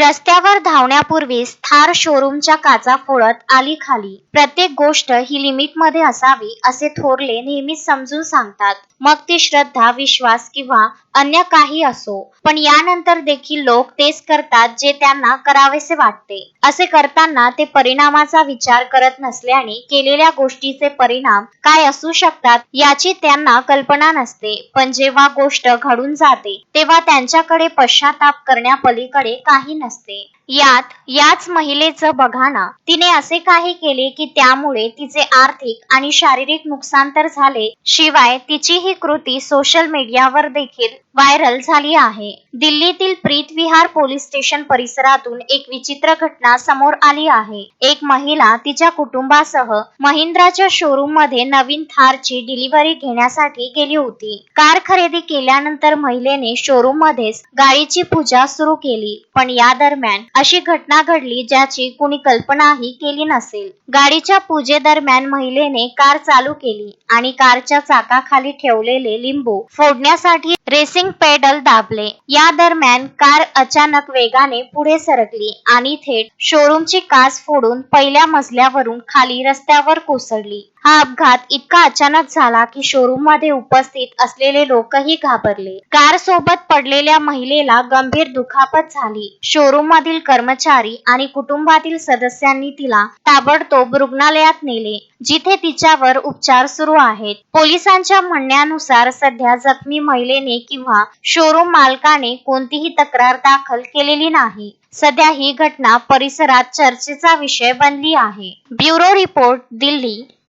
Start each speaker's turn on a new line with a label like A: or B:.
A: रस्त्यावर धावण्यापूर्वीच थार शोरूमच्या काचा फोडत आली खाली. प्रत्येक गोष्ट ही लिमिटमध्ये असावी असे थोरले नेहमीच समजून सांगतात. मग ती श्रद्धा विश्वास किंवा अन्य काही असो पण यानंतर देखील लोक तेच करतात जे त्यांना करावेसे वाटते. असे करताना ते परिणामाचा विचार करत नसल्याने केलेल्या गोष्टीचे परिणाम काय असू शकतात याची त्यांना कल्पना नसते. पण जेव्हा गोष्ट घडून जाते तेव्हा त्यांच्याकडे पश्चाताप करण्यापलीकडे काही नसते. Namaste. यात याच महिलेचं बघा ना तिने असे काही केले की त्यामुळे तिचे आर्थिक आणि शारीरिक नुकसान तर झाले शिवाय तिची ही कृती सोशल मीडियावर देखील व्हायरल झाली आहे. दिल्लीतील प्रीत विहार पोलीस स्टेशन परिसरातून एक विचित्र घटना समोर आली आहे. एक महिला तिच्या कुटुंबासह महिंद्राच्या शोरूममध्ये नवीन थारची डिलिव्हरी घेण्यासाठी गेली होती. कार खरेदी केल्यानंतर महिलेने शोरूम मध्येच गाडीची पूजा सुरू केली पण या दरम्यान अशी घटना घडली ज्याची कुणी कल्पनाही केली नसेल. गाडीच्या पूजेदरम्यान महिलेने कार चालू केली आणि कारच्या चाकाखाली ठेवलेले लिंबू फोडण्यासाठी रेसिंग पेडल दाबले. या दरम्यान कार अचानक वेगाने पुढे सरकली आणि थेट शोरूमची काच फोडून पहिल्या मजल्यावरून खाली रस्त्यावर कोसळली. हा अपघात इतका अचानक झाला की शोरूममध्ये उपस्थित असलेले लोकही घाबरले. कार सोबत पडलेल्या महिलेला गंभीर दुखापत झाली. शोरूम मधील कर्मचारी आणि कुटुंबातील सदस्यांनी तिला ताबडतोब रुग्णालयात नेले जिथे तिच्यावर उपचार सुरू आहेत. पोलिसांच्या म्हणण्यानुसार सध्या जखमी महिलेने किंवा शोरूम मालकाने कोणतीही तक्रार दाखल केलेली नाही. सध्या ही घटना परिसरात चर्चेचा विषय बनली आहे. Bureau report Delhi.